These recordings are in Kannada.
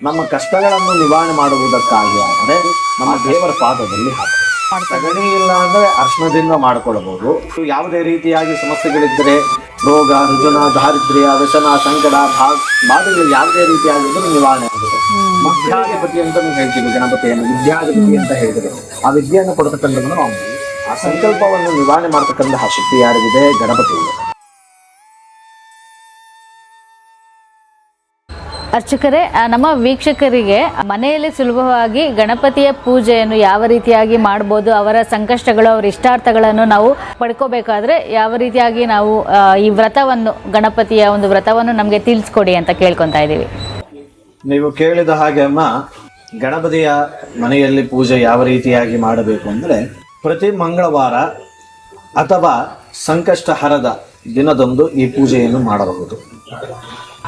ನಮ್ಮ ಕಷ್ಟಗಳನ್ನು ನಿವಾರಣೆ ಮಾಡುವುದಕ್ಕಾಗಿ ಆದರೆ ನಮ್ಮ ದೇವರ ಪಾದದಲ್ಲಿ ಹಾಕಿ ಸಗಣಿ ಇಲ್ಲ ಅಂದ್ರೆ ಅರ್ಶನದಿಂದ ಮಾಡಿಕೊಳ್ಳಬಹುದು ಯಾವುದೇ ರೀತಿಯಾಗಿ ಸಮಸ್ಯೆಗಳಿದ್ದರೆ ರೋಗ ರುಜನ ದಾರಿದ್ರ್ಯ ವ್ಯಸನ ಸಂಕಟ ಬಾಧೆಗಳು ಯಾವುದೇ ರೀತಿಯಾಗಿದ್ದರೂ ನಿವಾರಣೆ ಆಗುತ್ತೆ. ವಿದ್ಯಾಧಿಪತಿ ಅಂತ ಹೇಳ್ತೀವಿ ಗಣಪತಿಯನ್ನು ವಿದ್ಯಾಧಿಪತಿ ಅಂತ ಹೇಳಿದ್ರು. ಆ ವಿದ್ಯೆಯನ್ನು ಕೊಡತಕ್ಕಂಥದ್ದು ನಾವು ಆ ಸಂಕಲ್ಪವನ್ನು ನಿವಾರಣೆ ಮಾಡ್ತಕ್ಕಂತಹ ಶಕ್ತಿ ಯಾರಿಗಿದೆ? ಗಣಪತಿ. ಅರ್ಚಕರೇ ನಮ್ಮ ವೀಕ್ಷಕರಿಗೆ ಮನೆಯಲ್ಲಿ ಸುಲಭವಾಗಿ ಗಣಪತಿಯ ಪೂಜೆಯನ್ನು ಯಾವ ರೀತಿಯಾಗಿ ಮಾಡ್ಬೋದು, ಅವರ ಸಂಕಷ್ಟಗಳು, ಅವರ ಇಷ್ಟಾರ್ಥಗಳನ್ನು ನಾವು ಪಡ್ಕೋಬೇಕಾದ್ರೆ ಯಾವ ರೀತಿಯಾಗಿ ನಾವು ಈ ವ್ರತವನ್ನು, ಗಣಪತಿಯ ಒಂದು ವ್ರತವನ್ನು ನಮಗೆ ತಿಳಿಸ್ಕೊಡಿ ಅಂತ ಕೇಳ್ಕೊತಾ ಇದ್ದೀವಿ. ನೀವು ಕೇಳಿದ ಹಾಗೆ ಅಮ್ಮ, ಗಣಪತಿಯ ಮನೆಯಲ್ಲಿ ಪೂಜೆ ಯಾವ ರೀತಿಯಾಗಿ ಮಾಡಬೇಕು ಅಂದ್ರೆ, ಪ್ರತಿ ಮಂಗಳವಾರ ಅಥವಾ ಸಂಕಷ್ಟ ಹರದ ದಿನದಂದು ಈ ಪೂಜೆಯನ್ನು ಮಾಡಬಹುದು.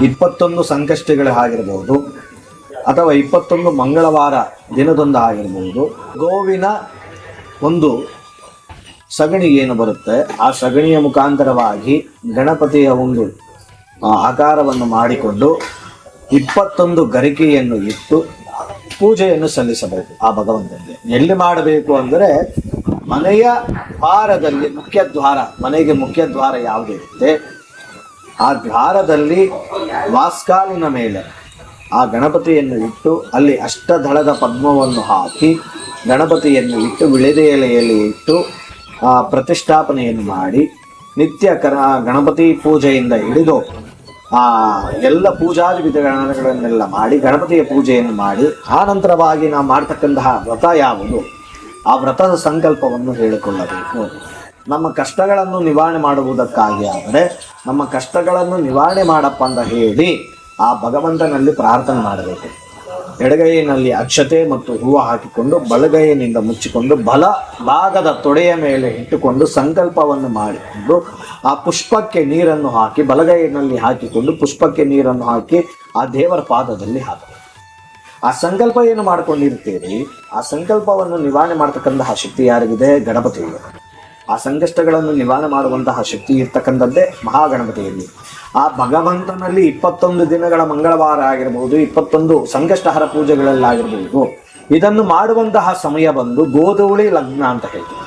ಇಪ್ಪತ್ತೊಂದು ಸಂಕಷ್ಟಗಳು ಆಗಿರಬಹುದು ಅಥವಾ ಇಪ್ಪತ್ತೊಂದು ಮಂಗಳವಾರ ದಿನದೊಂದು ಆಗಿರಬಹುದು ಗೋವಿನ ಒಂದು ಸಗಣಿ ಏನು ಬರುತ್ತೆ? ಆ ಸಗಣಿಯ ಮುಖಾಂತರವಾಗಿ ಗಣಪತಿಯ ಒಂದು ಆಕಾರವನ್ನು ಮಾಡಿಕೊಂಡು ಇಪ್ಪತ್ತೊಂದು ಗರಿಕೆಯನ್ನು ಇಟ್ಟು ಪೂಜೆಯನ್ನು ಸಲ್ಲಿಸಬೇಕು ಆ ಭಗವಂತನಿಗೆ. ಎಲ್ಲಿ ಮಾಡಬೇಕು ಅಂದರೆ ಮನೆಯ ದ್ವಾರದಲ್ಲಿ ಮುಖ್ಯ ದ್ವಾರ, ಮನೆಗೆ ಮುಖ್ಯ ದ್ವಾರ ಯಾವುದು ಇರುತ್ತೆ ಆ ದ್ವಾರದಲ್ಲಿ ವಾಸ್ಕಾಲಿನ ಮೇಲೆ ಆ ಗಣಪತಿಯನ್ನು ಇಟ್ಟು ಅಲ್ಲಿ ಅಷ್ಟದಳದ ಪದ್ಮವನ್ನು ಹಾಕಿ ಗಣಪತಿಯನ್ನು ಇಟ್ಟು ವಿಳೆದೆ ಎಲೆಯಲ್ಲಿ ಇಟ್ಟು ಆ ಪ್ರತಿಷ್ಠಾಪನೆಯನ್ನು ಮಾಡಿ ನಿತ್ಯ ಕರ ಗಣಪತಿ ಪೂಜೆಯಿಂದ ಹಿಡಿದು ಆ ಎಲ್ಲ ಪೂಜಾದಿ ವಿಧಾನಗಳನ್ನೆಲ್ಲ ಮಾಡಿ ಗಣಪತಿಯ ಪೂಜೆಯನ್ನು ಮಾಡಿ ಆನಂತರವಾಗಿ ನಂತರವಾಗಿ ನಾವು ಮಾಡ್ತಕ್ಕಂತಹ ವ್ರತ ಯಾವುದು? ಆ ವ್ರತದ ಸಂಕಲ್ಪವನ್ನು ಹೇಳಿಕೊಳ್ಳಬೇಕು. ನಮ್ಮ ಕಷ್ಟಗಳನ್ನು ನಿವಾರಣೆ ಮಾಡುವುದಕ್ಕಾಗಿ ಆದರೆ ನಮ್ಮ ಕಷ್ಟಗಳನ್ನು ನಿವಾರಣೆ ಮಾಡಪ್ಪ ಅಂತ ಹೇಳಿ ಆ ಭಗವಂತನಲ್ಲಿ ಪ್ರಾರ್ಥನೆ ಮಾಡಬೇಕು. ಎಡಗೈಯಿನಲ್ಲಿ ಅಕ್ಷತೆ ಮತ್ತು ಹೂವು ಹಾಕಿಕೊಂಡು ಬಲಗೈಯಿನಿಂದ ಮುಚ್ಚಿಕೊಂಡು ಬಲ ಭಾಗದ ತೊಡೆಯ ಮೇಲೆ ಇಟ್ಟುಕೊಂಡು ಸಂಕಲ್ಪವನ್ನು ಮಾಡಿಕೊಂಡು ಆ ಪುಷ್ಪಕ್ಕೆ ನೀರನ್ನು ಹಾಕಿ ಬಲಗೈಯಿನಲ್ಲಿ ಹಾಕಿಕೊಂಡು ಪುಷ್ಪಕ್ಕೆ ನೀರನ್ನು ಹಾಕಿ ಆ ದೇವರ ಪಾದದಲ್ಲಿ ಹಾಕಬೇಕು. ಆ ಸಂಕಲ್ಪ ಏನು ಮಾಡ್ಕೊಂಡಿರ್ತೀರಿ? ಆ ಸಂಕಲ್ಪವನ್ನು ನಿವಾರಣೆ ಮಾಡ್ತಕ್ಕಂತಹ ಶಕ್ತಿ ಯಾರಿಗಿದೆ? ಗಣಪತಿಗೆ ಆ ಸಂಕಷ್ಟಗಳನ್ನು ನಿವಾರಣೆ ಮಾಡುವಂತಹ ಶಕ್ತಿ ಇರ್ತಕ್ಕಂಥದ್ದೇ ಮಹಾಗಣಪತಿಯಲ್ಲಿ. ಆ ಭಗವಂತನಲ್ಲಿ ಇಪ್ಪತ್ತೊಂದು ದಿನಗಳ ಮಂಗಳವಾರ ಆಗಿರಬಹುದು ಇಪ್ಪತ್ತೊಂದು ಸಂಕಷ್ಟಹರ ಪೂಜೆಗಳಲ್ಲಾಗಿರಬಹುದು ಇದನ್ನು ಮಾಡುವಂತಹ ಸಮಯ ಬಂದು ಗೋಧೂಳಿ ಲಗ್ನ ಅಂತ ಹೇಳ್ತೀವಿ.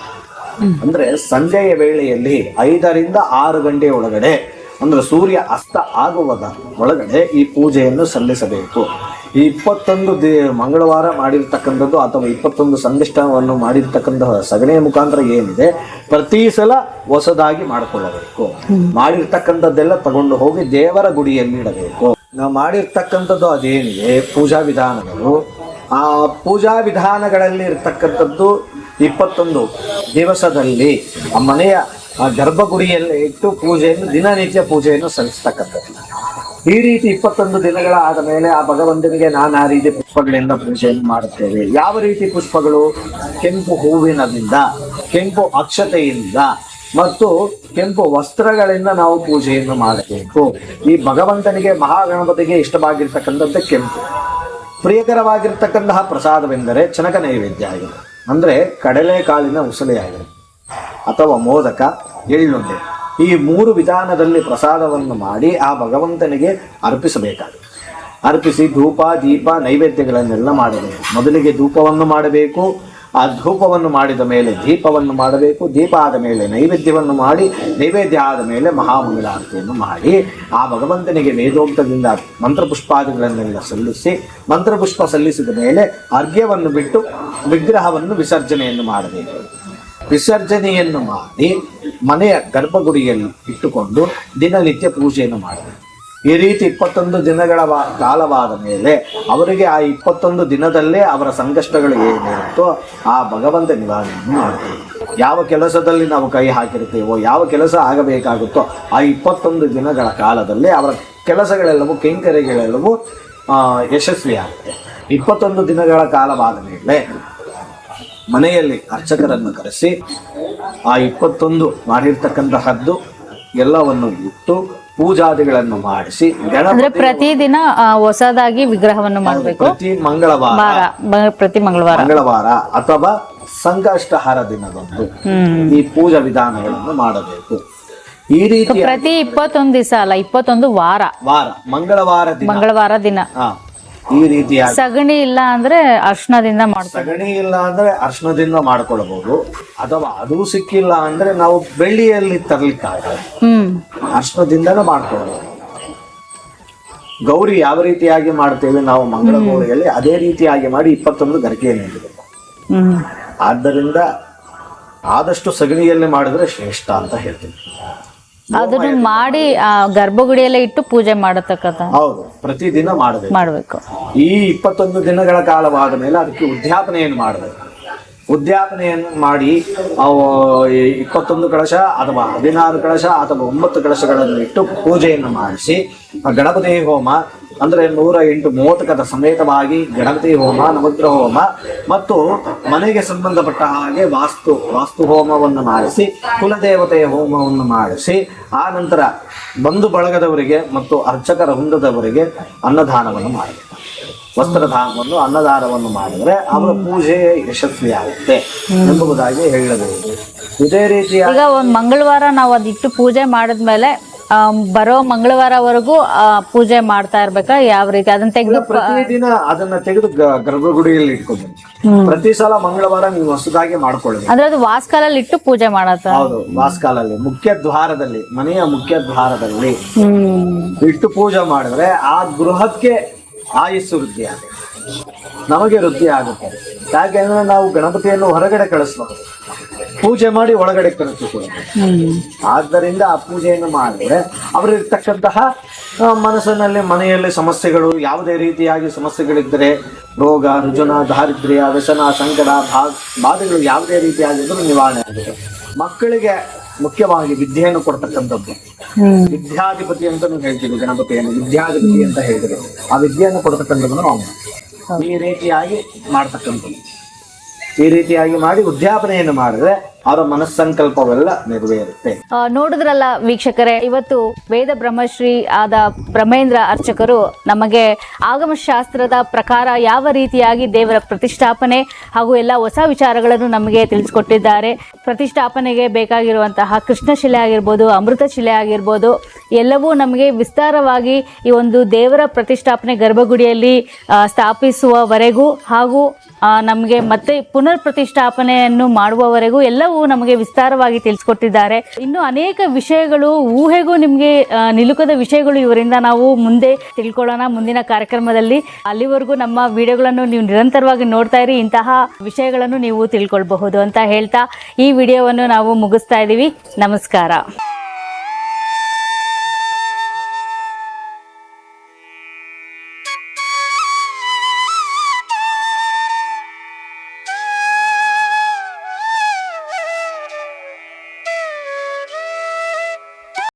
ಅಂದ್ರೆ ಸಂಜೆಯ ವೇಳೆಯಲ್ಲಿ ಐದರಿಂದ ಆರು ಗಂಟೆ ಒಳಗಡೆ, ಅಂದ್ರೆ ಸೂರ್ಯ ಅಸ್ತ ಆಗುವುದ ಒಳಗಡೆ ಈ ಪೂಜೆಯನ್ನು ಸಲ್ಲಿಸಬೇಕು. ಈ ಇಪ್ಪತ್ತೊಂದು ದಿ ಮಂಗಳವಾರ ಮಾಡಿರ್ತಕ್ಕಂಥದ್ದು ಅಥವಾ ಇಪ್ಪತ್ತೊಂದು ಸಂದಿಷ್ಟವನ್ನು ಮಾಡಿರ್ತಕ್ಕಂತಹ ಸಗಣಿಯ ಮುಖಾಂತರ ಏನಿದೆ ಪ್ರತಿ ಸಲ ಹೊಸದಾಗಿ ಮಾಡಿಕೊಳ್ಳಬೇಕು. ಮಾಡಿರ್ತಕ್ಕಂಥದ್ದೆಲ್ಲ ತಗೊಂಡು ಹೋಗಿ ದೇವರ ಗುಡಿಯಲ್ಲಿ ಇಡಬೇಕು. ನಾವು ಮಾಡಿರ್ತಕ್ಕಂಥದ್ದು ಅದೇನಿದೆ ಪೂಜಾ ವಿಧಾನಗಳು. ಆ ಪೂಜಾ ವಿಧಾನಗಳಲ್ಲಿ ಇರ್ತಕ್ಕಂಥದ್ದು ಇಪ್ಪತ್ತೊಂದು ದಿವಸದಲ್ಲಿ ಆ ಮನೆಯ ಆ ಗರ್ಭಗುಡಿಯಲ್ಲಿ ಇಟ್ಟು ಪೂಜೆಯನ್ನು ದಿನನಿತ್ಯ ಪೂಜೆಯನ್ನು ಸಲ್ಲಿಸ್ತಕ್ಕಂಥದ್ದು. ಈ ರೀತಿ ಇಪ್ಪತ್ತೊಂದು ದಿನಗಳ ಆದ ಮೇಲೆ ಆ ಭಗವಂತನಿಗೆ ನಾನಾ ರೀತಿ ಪುಷ್ಪಗಳಿಂದ ಪೂಜೆಯನ್ನು ಮಾಡುತ್ತೇವೆ. ಯಾವ ರೀತಿ ಪುಷ್ಪಗಳು? ಕೆಂಪು ಹೂವಿನದಿಂದ, ಕೆಂಪು ಅಕ್ಷತೆಯಿಂದ ಮತ್ತು ಕೆಂಪು ವಸ್ತ್ರಗಳಿಂದ ನಾವು ಪೂಜೆಯನ್ನು ಮಾಡಬೇಕು. ಈ ಭಗವಂತನಿಗೆ, ಮಹಾಗಣಪತಿಗೆ ಇಷ್ಟವಾಗಿರ್ತಕ್ಕಂಥದ್ದು ಕೆಂಪು. ಪ್ರಿಯಕರವಾಗಿರ್ತಕ್ಕಂತಹ ಪ್ರಸಾದವೆಂದರೆ ಚನಕ ನೈವೇದ್ಯ ಆಗಿದೆ. ಅಂದರೆ ಕಡಲೆಕಾಳಿನ ಉಸಲೆಯಾಗಿದೆ. ಅಥವಾ ಮೋದಕ ಎಳ್ಳುಂಡೆ ಈ ಮೂರು ವಿಧಾನದಲ್ಲಿ ಪ್ರಸಾದವನ್ನು ಮಾಡಿ ಆ ಭಗವಂತನಿಗೆ ಅರ್ಪಿಸಬೇಕಾಗುತ್ತೆ. ಅರ್ಪಿಸಿ ಧೂಪ, ದೀಪ, ನೈವೇದ್ಯಗಳನ್ನೆಲ್ಲ ಮಾಡಬೇಕು. ಮೊದಲಿಗೆ ಧೂಪವನ್ನು ಮಾಡಬೇಕು. ಆ ಧೂಪವನ್ನು ಮಾಡಿದ ಮೇಲೆ ದೀಪವನ್ನು ಮಾಡಬೇಕು. ದೀಪ ಆದ ಮೇಲೆ ನೈವೇದ್ಯವನ್ನು ಮಾಡಿ, ನೈವೇದ್ಯ ಆದ ಮೇಲೆ ಮಹಾಮಂಗಳಾರತಿಯನ್ನು ಮಾಡಿ, ಆ ಭಗವಂತನಿಗೆ ವೇದೋಕ್ತದಿಂದ ಮಂತ್ರಪುಷ್ಪಾದಿಗಳನ್ನೆಲ್ಲ ಸಲ್ಲಿಸಿ, ಮಂತ್ರಪುಷ್ಪ ಸಲ್ಲಿಸಿದ ಮೇಲೆ ಅರ್ಘ್ಯವನ್ನು ಬಿಟ್ಟು ವಿಗ್ರಹವನ್ನು ವಿಸರ್ಜನೆಯನ್ನು ಮಾಡಬೇಕು. ವಿಸರ್ಜನೆಯನ್ನು ಮಾಡಿ ಮನೆಯ ಗರ್ಭಗುಡಿಯಲ್ಲಿ ಇಟ್ಟುಕೊಂಡು ದಿನನಿತ್ಯ ಪೂಜೆಯನ್ನು ಮಾಡಬೇಕು ಈ ರೀತಿ ಇಪ್ಪತ್ತೊಂದು ದಿನಗಳ ಕಾಲವಾದ ಮೇಲೆ ಅವರಿಗೆ ಆ ಇಪ್ಪತ್ತೊಂದು ದಿನದಲ್ಲೇ ಅವರ ಸಂಕಷ್ಟಗಳು ಏನಿರುತ್ತೋ ಆ ಭಗವಂತ ನಿವಾರಣೆಯನ್ನು ಮಾಡಬೇಕು ಯಾವ ಕೆಲಸದಲ್ಲಿ ನಾವು ಕೈ ಹಾಕಿರ್ತೀವೋ ಯಾವ ಕೆಲಸ ಆಗಬೇಕಾಗುತ್ತೋ ಆ ಇಪ್ಪತ್ತೊಂದು ದಿನಗಳ ಕಾಲದಲ್ಲಿ ಅವರ ಕೆಲಸಗಳೆಲ್ಲವೂ, ಕೆಂಕರೆಗಳೆಲ್ಲವೂ ಯಶಸ್ವಿಯಾಗುತ್ತೆ. ಇಪ್ಪತ್ತೊಂದು ದಿನಗಳ ಕಾಲವಾದ ಮೇಲೆ ಮನೆಯಲ್ಲಿ ಅರ್ಚಕರನ್ನು ಕರೆಸಿ ಆ ಇಪ್ಪತ್ತೊಂದು ಮಾಡಿರ್ತಕ್ಕಂತಹದ್ದು ಎಲ್ಲವನ್ನು ಇಟ್ಟು ಪೂಜಾದಿಗಳನ್ನು ಮಾಡಿಸಿ ಅಂದ್ರೆ ಪ್ರತಿದಿನ ಹೊಸದಾಗಿ ವಿಗ್ರಹವನ್ನು ಮಾಡಬೇಕು? ಪ್ರತಿ ಮಂಗಳವಾರ. ಪ್ರತಿ ಮಂಗಳವಾರ. ಮಂಗಳವಾರ ಅಥವಾ ಸಂಕಷ್ಟಹಾರ ದಿನದಂದು ಈ ಪೂಜಾ ವಿಧಾನಗಳನ್ನು ಮಾಡಬೇಕು. ಈ ರೀತಿ ಪ್ರತಿ ಇಪ್ಪತ್ತೊಂದು ದಿವಸ ಅಲ್ಲ ಇಪ್ಪತ್ತೊಂದು ವಾರ. ವಾರ ಮಂಗಳವಾರ ಮಂಗಳವಾರ ದಿನ. ಈ ರೀತಿ ಸಗಣಿ ಇಲ್ಲ ಅಂದ್ರೆ ಅರ್ಶನದಿಂದ ಮಾಡಿ ಸಗಣಿ ಇಲ್ಲ ಅಂದ್ರೆ ಅರ್ಶನದಿಂದ ಮಾಡ್ಕೊಳ್ಬಹುದು ಅಥವಾ ಅದು ಸಿಕ್ಕಿಲ್ಲ ಅಂದ್ರೆ ನಾವು ಬೆಳ್ಳಿಯಲ್ಲಿ ತರ್ಲಿಕ್ಕಾಗಲ್ಲ ಹ್ಮ್. ಅರ್ಶನದಿಂದನೂ ಮಾಡ್ಕೊಳ್ಬಹುದು ಗೌರಿ ಯಾವ ರೀತಿಯಾಗಿ ಮಾಡ್ತೇವೆ ನಾವು ಮಂಗಳ ಗೌರಿಯಲ್ಲಿ ಅದೇ ರೀತಿಯಾಗಿ ಮಾಡಿ ಇಪ್ಪತ್ತೊಂದು ಗರಿಕೆಯನ್ನು ಹ್ಮ್. ಆದ್ದರಿಂದ ಆದಷ್ಟು ಸಗಣಿಯಲ್ಲಿ ಮಾಡಿದ್ರೆ ಶ್ರೇಷ್ಠ ಅಂತ ಹೇಳ್ತೀನಿ. ಅದನ್ನ ಮಾಡಿ ಆ ಗರ್ಭಗುಡಿಯಲ್ಲೇ ಇಟ್ಟು ಪೂಜೆ ಮಾಡತಕ್ಕಂತ ಹೌದು ಪ್ರತಿದಿನ ಮಾಡಬೇಕು. ಮಾಡಬೇಕು. ಈ ಇಪ್ಪತ್ತೊಂದು ದಿನಗಳ ಕಾಲವಾದ ಮೇಲೆ ಅದಕ್ಕೆ ಉದ್ಯಾಪನೆಯನ್ನು ಮಾಡಬೇಕು. ಉದ್ಯಾಪನೆಯನ್ನು ಮಾಡಿ ಅವು ಇಪ್ಪತ್ತೊಂದು ಕಳಶ ಅಥವಾ ಹದಿನಾರು ಕಳಶ ಅಥವಾ ಒಂಬತ್ತು ಕಳಶಗಳನ್ನು ಇಟ್ಟು ಪೂಜೆಯನ್ನು ಮಾಡಿಸಿ ಗಣಪತಿ ಹೋಮ ಅಂದ್ರೆ ನೂರ ಎಂಟು ಮೂವತ್ತಕದ ಸಮೇತವಾಗಿ ಗಣಪತಿ ಹೋಮ ನವಗ್ರಹ ಹೋಮ ಮತ್ತು ಮನೆಗೆ ಸಂಬಂಧಪಟ್ಟ ಹಾಗೆ ವಾಸ್ತು ವಾಸ್ತು ಹೋಮವನ್ನು ಮಾಡಿಸಿ ಕುಲದೇವತೆಯ ಹೋಮವನ್ನು ಮಾಡಿಸಿ ಆ ನಂತರ ಬಂಧು ಬಳಗದವರಿಗೆ ಮತ್ತು ಅರ್ಚಕರ ವೃಂದದವರಿಗೆ ಅನ್ನದಾನವನ್ನು ಮಾಡಬೇಕು ವಸ್ತ್ರಧಾಮವನ್ನು ಅನ್ನದಾನವನ್ನು ಮಾಡಿದ್ರೆ ಅವರ ಪೂಜೆ ಯಶಸ್ವಿಯಾಗುತ್ತೆ ಎಂಬುದಾಗಿ ಹೇಳಬಹುದು. ಇದೇ ರೀತಿಯ ಈಗ ಒಂದು ಮಂಗಳವಾರ ನಾವು ಅದಿಟ್ಟು ಪೂಜೆ ಮಾಡಿದ್ಮೇಲೆ ಬರೋ ಮಂಗಳವಾರವರೆಗೂ ಪೂಜೆ ಮಾಡ್ತಾ ಇರ್ಬೇಕಾ? ಯಾವ ರೀತಿ? ಅದನ್ನ ತೆಗೆದು ಪ್ರತಿದಿನ ಅದನ್ನ ತೆಗೆದು ಗರ್ಭಗುಡಿಯಲ್ಲಿ ಇಟ್ಕೊಬೇಕು ಪ್ರತಿ ಸಲ ಮಂಗಳವಾರ ನೀವು ಹೊಸದಾಗಿ ಮಾಡ್ಕೊಳ್ಬೇಕು ಅಂದ್ರೆ ಅದು ವಾಸ್ಕಾಲಲ್ಲಿ ಇಟ್ಟು ಪೂಜೆ ಮಾಡತ್ತ? ಹೌದು ವಾಸ್ಕಾಲಲ್ಲಿ ಮುಖ್ಯ ದ್ವಾರದಲ್ಲಿ ಮನೆಯ ಮುಖ್ಯ ದ್ವಾರದಲ್ಲಿ. ಇಟ್ಟು ಪೂಜೆ ಮಾಡಿದ್ರೆ ಆ ಗೃಹಕ್ಕೆ ಆಯುಸ್ ವೃದ್ಧಿ ಆಗುತ್ತೆ ನಮಗೆ ವೃದ್ಧಿ ಆಗುತ್ತೆ ಯಾಕೆಂದ್ರೆ ನಾವು ಗಣಪತಿಯನ್ನು ಹೊರಗಡೆ ಕಳಿಸ್ಬಾರ್ದು ಪೂಜೆ ಮಾಡಿ ಒಳಗಡೆ ಹ್ಮ್ ಆದ್ದರಿಂದ ಆ ಪೂಜೆಯನ್ನು ಮಾಡಿದ್ರೆ ಅವರಿರ್ತಕ್ಕಂತಹ ಮನಸ್ಸಿನಲ್ಲಿ, ಮನೆಯಲ್ಲಿ ಸಮಸ್ಯೆಗಳು ಯಾವುದೇ ರೀತಿಯಾಗಿ ಸಮಸ್ಯೆಗಳಿದ್ದರೆ, ರೋಗ, ರುಜುನ, ದಾರಿದ್ರ್ಯ, ವ್ಯಸನ, ಸಂಕಟ ಬಾಧೆಗಳು ಯಾವುದೇ ರೀತಿಯಾಗಿದ್ದರೂ ನಿವಾರಣೆ ಆಗುತ್ತೆ. ಮಕ್ಕಳಿಗೆ ಮುಖ್ಯವಾಗಿ ವಿದ್ಯೆಯನ್ನು ಕೊಡ್ತಕ್ಕಂಥದ್ದು. ವಿದ್ಯಾಧಿಪತಿ ಅಂತಲೂ ಹೇಳ್ತೀವಿ ಗಣಪತಿಯನ್ನು, ವಿದ್ಯಾಧಿಪತಿ ಅಂತ ಹೇಳಿದ್ರು ಆ ವಿದ್ಯೆಯನ್ನು ಕೊಡ್ತಕ್ಕಂಥದ್ದು ನಾವು ಈ ರೀತಿಯಾಗಿ ಮಾಡ್ತಕ್ಕಂಥದ್ದು. ಈ ರೀತಿಯಾಗಿ ಮಾಡಿ ಉದ್ಯಾಪನೆಯನ್ನು ಮಾಡಿದ್ರೆ ಅವರ ಮನಸ್ಸಂಕಲ್ಪವೆಲ್ಲ ನೆರವೇರುತ್ತೆ. ನೋಡಿದ್ರಲ್ಲ ವೀಕ್ಷಕರೇ, ಇವತ್ತು ವೇದ ಬ್ರಹ್ಮಶ್ರೀ ಆದ ಬ್ರಹ್ಮೇಂದ್ರ ಅರ್ಚಕರು ನಮಗೆ ಆಗಮಶಾಸ್ತ್ರದ ಪ್ರಕಾರ ಯಾವ ರೀತಿಯಾಗಿ ದೇವರ ಪ್ರತಿಷ್ಠಾಪನೆ ಹಾಗೂ ಎಲ್ಲ ಹೊಸ ವಿಚಾರಗಳನ್ನು ನಮಗೆ ತಿಳಿಸ್ಕೊಟ್ಟಿದ್ದಾರೆ. ಪ್ರತಿಷ್ಠಾಪನೆಗೆ ಬೇಕಾಗಿರುವಂತಹ ಕೃಷ್ಣಶಿಲೆ ಆಗಿರ್ಬೋದು, ಅಮೃತ ಶಿಲೆ ಆಗಿರ್ಬೋದು, ಎಲ್ಲವೂ ನಮಗೆ ವಿಸ್ತಾರವಾಗಿ ಈ ಒಂದು ದೇವರ ಪ್ರತಿಷ್ಠಾಪನೆ ಗರ್ಭಗುಡಿಯಲ್ಲಿ ಸ್ಥಾಪಿಸುವವರೆಗೂ ಹಾಗೂ ನಮಗೆ ಮತ್ತೆ ಪುನರ್ ಪ್ರತಿಷ್ಠಾಪನೆಯನ್ನು ಮಾಡುವವರೆಗೂ ಎಲ್ಲವೂ ನಮಗೆ ವಿಸ್ತಾರವಾಗಿ ತಿಳಿಸ್ಕೊಟ್ಟಿದ್ದಾರೆ. ಇನ್ನು ಅನೇಕ ವಿಷಯಗಳು, ಊಹೆಗೂ ನಿಮಗೆ ನಿಲುಕದ ವಿಷಯಗಳು ಇವರಿಂದ ನಾವು ಮುಂದೆ ತಿಳ್ಕೊಳ್ಳೋಣ ಮುಂದಿನ ಕಾರ್ಯಕ್ರಮದಲ್ಲಿ. ಅಲ್ಲಿವರೆಗೂ ನಮ್ಮ ವಿಡಿಯೋಗಳನ್ನು ನೀವು ನಿರಂತರವಾಗಿ ನೋಡ್ತಾ ಇರಿ, ಇಂತಹ ವಿಷಯಗಳನ್ನು ನೀವು ತಿಳ್ಕೊಳ್ಬಹುದು ಅಂತ ಹೇಳ್ತಾ ಈ ವಿಡಿಯೋವನ್ನು ನಾವು ಮುಗಿಸ್ತಾ ಇದ್ದೀವಿ ನಮಸ್ಕಾರ.